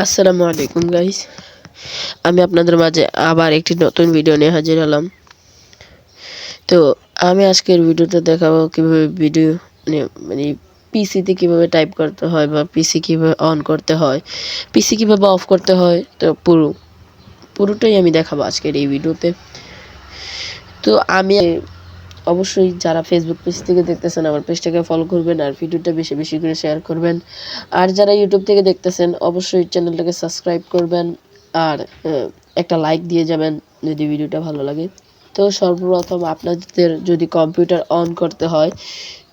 আসসালামু আলাইকুম গাইস আমি আপনাদের মাঝে আবার একটি নতুন ভিডিও নিয়ে হাজির হলাম। তো আমি আজকের ভিডিওতে দেখাবো কীভাবে ভিডিও মানে মানে পিসিতে কীভাবে টাইপ করতে হয় বা পিসি কীভাবে অন করতে হয় পিসি কীভাবে অফ করতে হয়, তো পুরো, পুরোটাই আমি দেখাবো আজকের এই ভিডিওতে তো আমি অবশ্যই যারা ফেসবুক পেজ থেকে দেখতেছেন, আমার পেজটাকে ফলো করবেন আর ভিডিওটা বেশি বেশি করে শেয়ার করবেন। আর যারা ইউটিউব থেকে দেখতেছেন, অবশ্যই চ্যানেলটাকে সাবস্ক্রাইব করবেন আর একটা লাইক দিয়ে যাবেন যদি ভিডিওটা ভালো লাগে। তো সর্বপ্রথম আপনাদের যদি কম্পিউটার অন করতে হয়,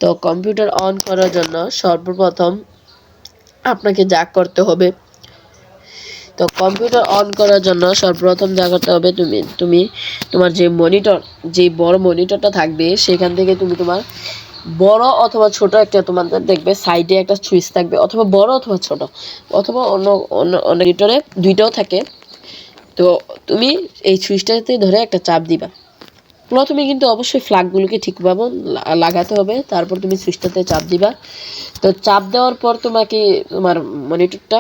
তো কম্পিউটার অন করার জন্য সর্বপ্রথম আপনাকে যা করতে হবে তো কম্পিউটার অন করার জন্য সর্বপ্রথম যা করতে হবে তুমি তুমি তোমার যে মনিটর যে বড় মনিটরটা থাকবে, সেখান থেকে তুমি তোমার বড় অথবা ছোট একটা তোমাদের দেখবে সাইডে একটা সুইচ থাকবে, অথবা বড় অথবা ছোট, অথবা অন্য অন্য মনিটরে দুইটাও থাকে। তো তুমি এই সুইচটাতে ধরে একটা চাপ দিবা। প্রথমে কিন্তু অবশ্যই ফ্ল্যাগগুলোকে ঠিকভাবে লাগাতে হবে, তারপর তুমি সুইচটাতে চাপ দিবা। তো চাপ দেওয়ার পর তোমাকে তোমার মনিটরটা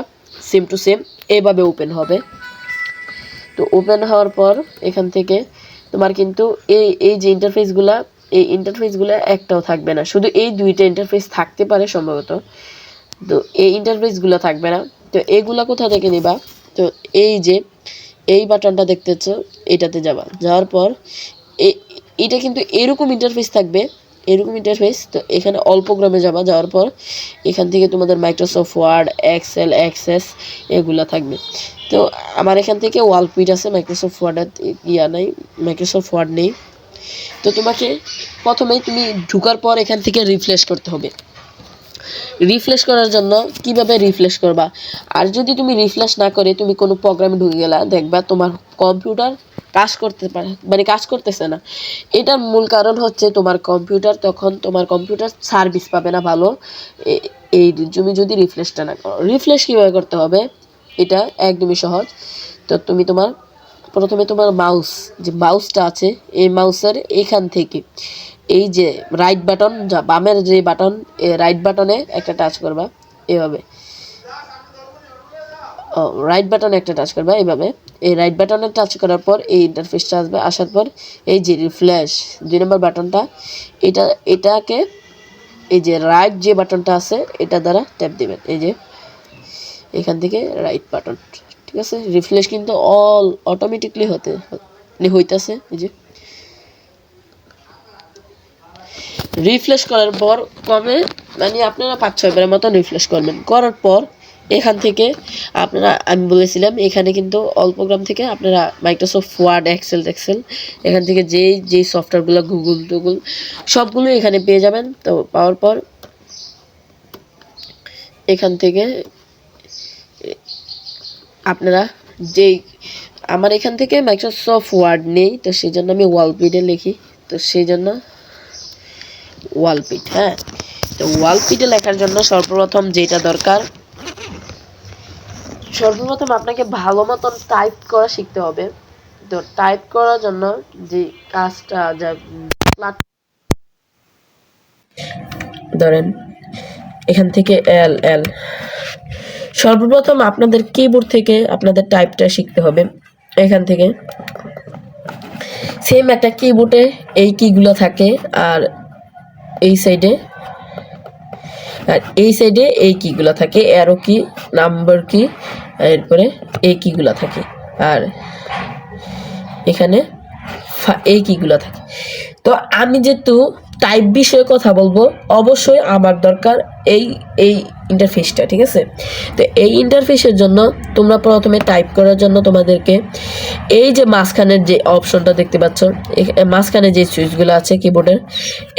সেম টু সেম এভাবে ওপেন হবে। তো ওপেন হওয়ার পর এখান থেকে তোমার কিন্তু এই এই যে ইন্টারফেসগুলা এই ইন্টারফেসগুলো একটাও থাকবে না। শুধু এই দুইটা ইন্টারফেস থাকতে পারে সম্ভবত। তো এই ইন্টারফেসগুলো থাকবে না। তো এগুলা কোথা থেকে নিবা? তো এই যে, এই বাটনটা দেখতেছ, এটাতে যাবা। যাওয়ার পর এটা কিন্তু এরকম ইন্টারফেস থাকবে এরকম ইন্টারফেস তো এখানে অল্প গ্রামে যাবা যাওয়ার পর এখান থেকে তোমাদের মাইক্রোসফট ওয়ার্ড এক্সেল অ্যাক্সেস এগুলা থাকবে। তো আমার এখান থেকে ওয়ালপিট আছে মাইক্রোসফট ওয়ার্ড ইয়া নাই মাইক্রোসফট ওয়ার্ড নেই। তো তোমাকে প্রথমেই তুমি ঢুকার পর এখান থেকে রিফ্রেশ করতে হবে। রিফ্রেশ করার জন্য কীভাবে রিফ্রেশ করবা? আর যদি তুমি রিফ্রেশ না করে তুমি কোনো প্রোগ্রামে ঢুকে গেলা, দেখবা তোমার কম্পিউটার কাজ করতে পারে মানে কাজ করতেছে না। এটার মূল কারণ হচ্ছে তোমার কম্পিউটার তখন তোমার কম্পিউটার সার্ভিস পাবে না ভালো। এই তুমি যদি রিফ্রেশটা না করো রিফ্রেশ কীভাবে করতে হবে? এটা একদমই সহজ। তো তুমি তোমার, প্রথমে তোমার মাউস যে মাউসটা আছে, এই মাউসের এখান থেকে, এই যে রাইট বাটন যা বামের যে বাটন রাইট বাটনে একটা টাচ করবা, এভাবে। রাইট বাটনে একটা টাচ করবা এইভাবে। এই রাইট বাটনে টাচ করার পর এই ইন্টারফেসটা আসবে, আসার পর এই যে রিফ্ল্যাশ দুই নম্বর বাটনটা এটা, এটাকে এই যে রাইট যে বাটনটা আছে, এটা দ্বারা ট্যাপ দিবেন। এই যে এখান থেকে রাইট বাটন ঠিক আছে? রিফ্রেশ কিন্তু অল অটোমেটিকলি হতে হইতাছে, এই যে। রিফ্রেশ করার পর কবে মানে আপনারা পাঁচ ছয় বারের মতন রিফ্রেশ করবেন। করার পর এখান থেকে আপনারা, আমি বলেছিলাম, এখানে কিন্তু অল্প গ্রাম থেকে আপনারা মাইক্রোসফট ওয়ার্ড এক্সেল টেক্সেল এখান থেকে যেই যেই সফটওয়্যারগুলো গুগল টুগল সবগুলো এখানে পেয়ে যাবেন। তো পাওয়ার পর এখান থেকে আপনারা যেই, আমার এখান থেকে মাইক্রোসফট ওয়ার্ড নেই, তো সেই জন্য আমি ওয়ালপিডে লিখি। তো সেই জন্য ওয়ালপিট হ্যাঁ। তো ওয়ালপিটে লেখার জন্য সর্বপ্রথম যেটা দরকার সর্বপ্রথম আপনাকে ভালো মতন টাইপ করা শিখতে হবে। তো টাইপ করার জন্য যে কাজটা, যা ধরেন, এখান থেকে এল এল সর্বপ্রথম আপনাদের কিবোর্ড থেকে আপনাদের টাইপটা শিখতে হবে। এখান থেকে সেম একটা কিবোর্ডে এই কিগুলো থাকে, আর এই সাইডে আর এই সাইডে এই কিগুলো থাকে। অ্যারো কি নাম্বার কি এরপরে এই কিগুলা থাকে। আর এখানে এই কিগুলা থাকে। তো আমি যেহেতু টাইপ বিষয়ে কথা বলব, অবশ্যই আমার দরকার এই এই ইন্টারফেসটা ঠিক আছে? তো এই ইন্টারফেসের জন্য তোমরা প্রথমে টাইপ করার জন্য তোমাদেরকে এই যে মাঝখানের যে অপশনটা দেখতে পাচ্ছ মাঝখানে যে সুইচগুলো আছে কিবোর্ডের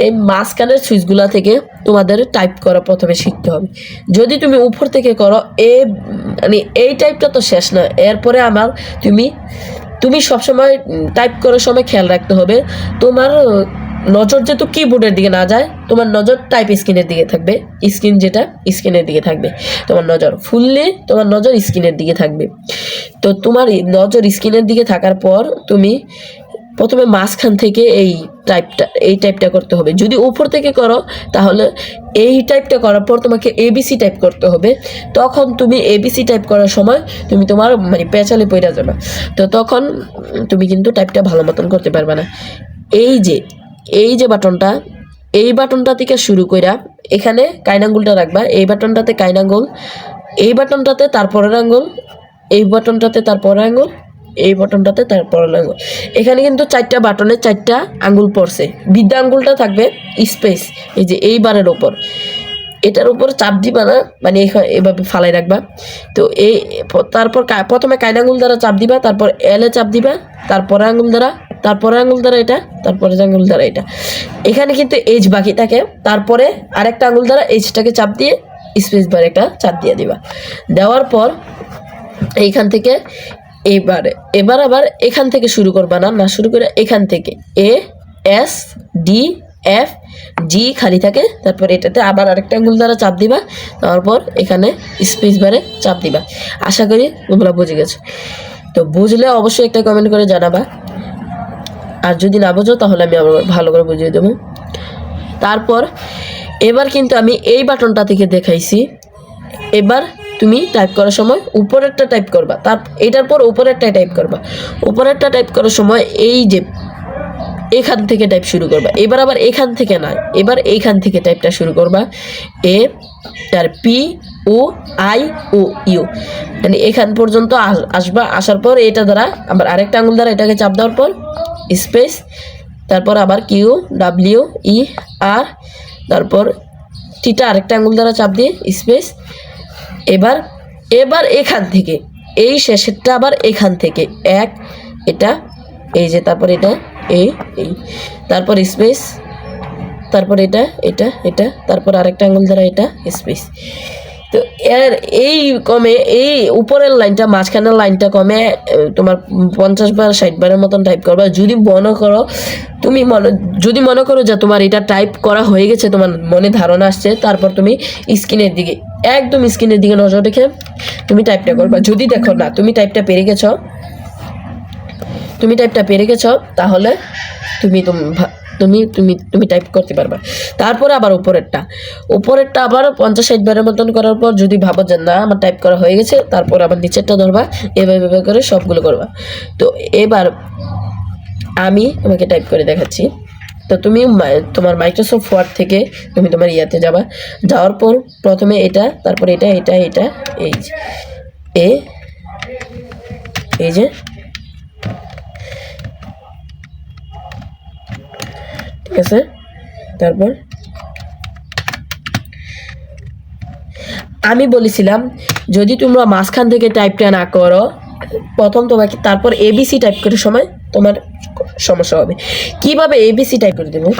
এই মাঝখানের সুইচগুলো থেকে তোমাদের টাইপ করা প্রথমে শিখতে হবে। যদি তুমি উপর থেকে করো, এ মানে এই টাইপটা তো শেষ না, এরপরে আমার তুমি তুমি সবসময় টাইপ করার সময় খেয়াল রাখতে হবে, তোমার নজর যেহেতু কিবোর্ডের দিকে না যায়, তোমার নজর টাইপ স্ক্রিনের দিকে থাকবে। স্ক্রিন যেটা স্ক্রিনের দিকে থাকবে। তোমার নজর ফুললে, তোমার নজর স্ক্রিনের দিকে থাকবে। তো তোমার নজর স্ক্রিনের দিকে থাকার পর তুমি প্রথমে মাঝখান থেকে এই টাইপটা এই টাইপটা করতে হবে। যদি উপর থেকে করো, তাহলে এই টাইপটা করার পর তোমাকে এবিসি টাইপ করতে হবে। তখন তুমি এবিসি টাইপ করার সময় তুমি তোমার মানে পেঁচালে পড়ে যাবে। তো তখন তুমি কিন্তু টাইপটা ভালো মতন করতে পারবে না। এই যে এই যে বাটনটা, এই বাটনটা থেকে শুরু কইরা এখানে কাইনাঙ্গুলটা রাখবা। এই বাটনটাতে কাইনাঙ্গুল এই বাটনটাতে তারপরের আঙ্গুল, এই বাটনটাতে তারপরের আঙ্গুল, এই বাটনটাতে তারপরের আঙ্গুল। এখানে কিন্তু চারটা বাটনে চারটা আঙ্গুল পড়ছে। বিদ্যা আঙ্গুলটা থাকবে স্পেস, এই যে এই বারের ওপর এটার উপর চাপ দিবা না মানে এভাবে ফালাই রাখবা। তো এই তারপর প্রথমে কাইন আঙ্গুল দ্বারা চাপ দিবা, তারপর এলে চাপ দিবা তারপরে আঙ্গুল দ্বারা তারপরে আঙুল দ্বারা এটা, তারপরে আঙ্গুল দ্বারা এটা। এখানে কিন্তু এইচ বাকি থাকে। তারপরে আরেকটা আঙুল দ্বারা এইচটাকে চাপ দিয়ে স্পেস বার একটা চাপ দিয়ে দিবা। দেওয়ার পর এইখান থেকে এবারে, এবার আবার এখান থেকে শুরু করবা না না শুরু করে এখান থেকে। A S D F G খালি থাকে। তারপর এটাতে আবার আরেকটা আঙুল দ্বারা চাপ দিবা। তারপর এখানে স্পেস বারে চাপ দিবা। আশা করি তোমরা বুঝে গেছো। তো বুঝলে অবশ্যই একটা কমেন্ট করে জানাবা। আর যদি না বোঝো, তাহলে আমি আবার ভালো করে বুঝিয়ে দেবো। তারপর, এবার কিন্তু আমি এই বাটনটা থেকে দেখাইছি। এবার তুমি টাইপ করার সময় উপরেরটা টাইপ করবা। তার, এটার পর উপরেরটা টাইপ করবা। উপরেরটা টাইপ করার সময় এই যে এখান থেকে টাইপ শুরু করবা। এবার আবার এখান থেকে না, এবার এইখান থেকে টাইপটা শুরু করবা। এ, তার P O I O U মানে এখান পর্যন্ত আস- আসবা, আসার পর এটা দ্বারা, আবার আরেকটা আঙুল দ্বারা এটাকে চাপ দেওয়ার পর স্পেস, তারপর আবার কিউ, ডাব্লিউ, ই, আর, তারপর টিটা আরেকটা আঙুল দ্বারা চাপ দিয়ে স্পেস। এবার এবার এখান থেকে, এই শেষেরটা আবার এখান থেকে, এক, এটা, এই যে তারপর এটা, এই এই, তারপর স্পেস, তারপর এটা এটা এটা, তারপর আরেকটা আঙুল দ্বারা এটা, স্পেস। তো এর এই কমে, এই উপরের লাইনটা, মাঝখানের লাইনটা কমে তোমার পঞ্চাশ বার, ষাট বারের মতন টাইপ করবা। যদি মনে করো, তুমি মনে, যদি মনে করো যে তোমার এটা টাইপ করা হয়ে গেছে, তোমার মনে ধারণা আসছে, তারপর তুমি স্ক্রিনের দিকে, একদম স্ক্রিনের দিকে নজর রেখে তুমি টাইপটা করবা। যদি দেখো না, তুমি টাইপটা পেরে গেছো, তুমি টাইপটা পেরে গেছো, তাহলে তুমি তুম- তুমি তুমি তুমি টাইপ করতে পারবা। তারপরে আবার উপরেরটা। উপরেরটা আবার পঞ্চাশ ষাট বারের মতন করার পর যদি ভাবো যে না, আমার টাইপ করা হয়ে গেছে, তারপর আবার নিচেরটা ধরবা, এভাবে এভাবে করে সবগুলো করবা। তো এবার আমি তোমাকে টাইপ করে দেখাচ্ছি। তো তুমি তোমার মাইক্রোসফট ওয়ার্ড থেকে তুমি তোমার ইয়াতে যাবা। যাওয়ার পর প্রথমে এটা, তারপর এটা এটা এটা, এই এ এই যে ঠিক আছে? তারপর? আমি বলেছিলাম, যদি তোমরা মাঝখান থেকে টাইপটা না করো, প্রথম তোমাকে তারপর এবিসি টাইপ করার সময় তোমার সমস্যা হবে। কীভাবে এবিসি টাইপ করে দেবো?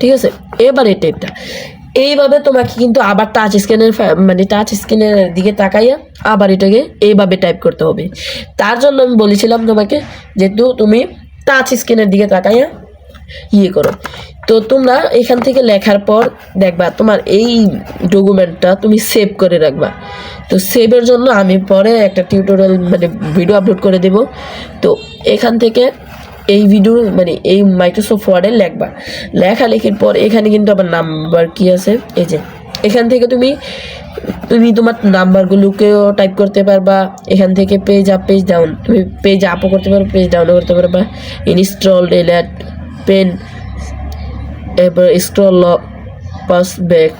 ঠিক আছে? এবার এই টাইপটা এইভাবে তোমাকে কিন্তু আবার টাচ স্ক্রিনের মানে টাচ স্ক্রিনের দিকে তাকাইয়া আবার এটাকে এইভাবে টাইপ করতে হবে। তার জন্য আমি বলেছিলাম তোমাকে যেহেতু তুমি টাচ স্ক্রিনের দিকে তাকাইয়া ইয়ে করো। তো তোমরা এখান থেকে লেখার পর দেখবা তোমার এই ডকুমেন্টটা তুমি সেভ করে রাখবা। তো সেভের জন্য আমি পরে একটা টিউটোরিয়াল মানে ভিডিও আপলোড করে দেব। তো এখান থেকে এই ভিডিও মানে এই মাইক্রোসফট ওয়ার্ডে লেখবা। লেখালেখির পর এখানে কিন্তু আবার নাম্বার কি আছে? এই যে, এখান থেকে তুমি তুমি তোমার নাম্বারগুলোকেও টাইপ করতে পারবা। এখান থেকে পেজ আপ পেজ ডাউন তুমি পেজ আপও করতে পারো পেজ ডাউনও করতে পারবা। ইনস্টল ডিলেট পেন এবার স্ক্রল লক পাস ব্যাক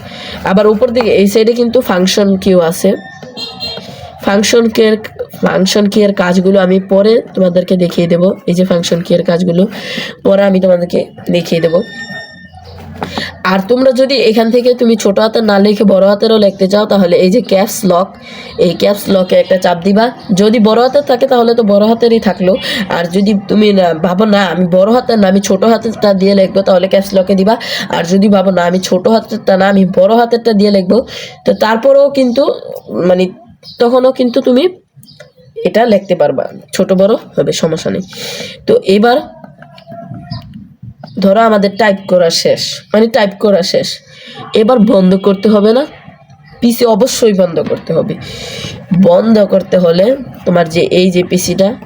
আবার উপর দিকে, এই সাইডে কিন্তু ফাংশন কিউ আছে। ফাংশন কেয়ার ফাংশন কেয়ার কাজগুলো আমি পরে তোমাদেরকে দেখিয়ে দেব। এই যে ফাংশন কেয়ার কাজগুলো, পরে আমি তোমাদেরকে দেখিয়ে দেব। আর তোমরা যদি এখান থেকে তুমি ছোট হাতের না লিখে বড় হাতেরও লিখতে চাও, তাহলে এই যে ক্যাপস লক এই ক্যাপস লকে একটা চাপ দিবা। যদি বড় হাতের থাকে, তাহলে তো বড় হাতেরই থাকল। আর যদি তুমি ভাবো না, আমি বড় হাতের না, আমি ছোট হাতেরটা দিয়ে লিখব, তাহলে ক্যাপস লকে দিবা। আর যদি ভাবো না, আমি ছোট হাতেরটা না, আমি বড় হাতেরটা দিয়ে লিখব, তো তারপরেও কিন্তু মানে তখনও কিন্তু তুমি এটা লিখতে পারবা। ছোট, বড় হবে, সমস্যা নেই। তো এবার ধরো আমাদের টাইপ করা শেষ। মানে টাইপ করা শেষ। এবার বন্ধ করতে হবে না। পিসি অবশ্যই বন্ধ করতে হবে। বন্ধ করতে হলে তোমার যে এই যে পিসিটা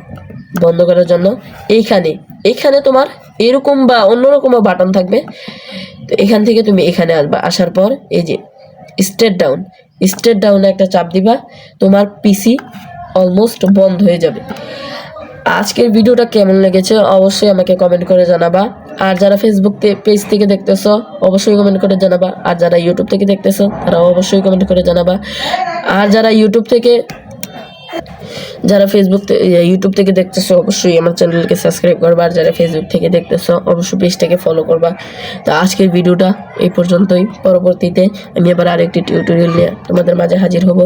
বন্ধ করার জন্য, এইখানে এখানে তোমার এরকম বা অন্যরকমও বাটন থাকবে। তো এখান থেকে তুমি এখানে আসবা। আসার পর এই যে স্টেট ডাউন স্টেট ডাউনে একটা চাপ দিবা। তোমার পিসি অলমোস্ট বন্ধ হয়ে যাবে। আজকের ভিডিওটা কেমন লেগেছে অবশ্যই আমাকে কমেন্ট করে জানাবা। আর যারা ফেসবুক পেজ থেকে দেখতেছো অবশ্যই কমেন্ট করে জানাবা। আর যারা ইউটিউব থেকে দেখতেছো তারা অবশ্যই কমেন্ট করে জানাবা। আর যারা ইউটিউব থেকে যারা ফেসবুক ইয়ে, ইউটিউব থেকে দেখতেছো অবশ্যই আমার চ্যানেলকে সাবস্ক্রাইব করবা। আর যারা ফেসবুক থেকে দেখতেছো অবশ্যই পেজটাকে ফলো করবা। তো আজকের ভিডিওটা এই পর্যন্তই। পরবর্তীতে আমি আবার আরেকটি টিউটোরিয়াল নিয়ে তোমাদের মাঝে হাজির হব।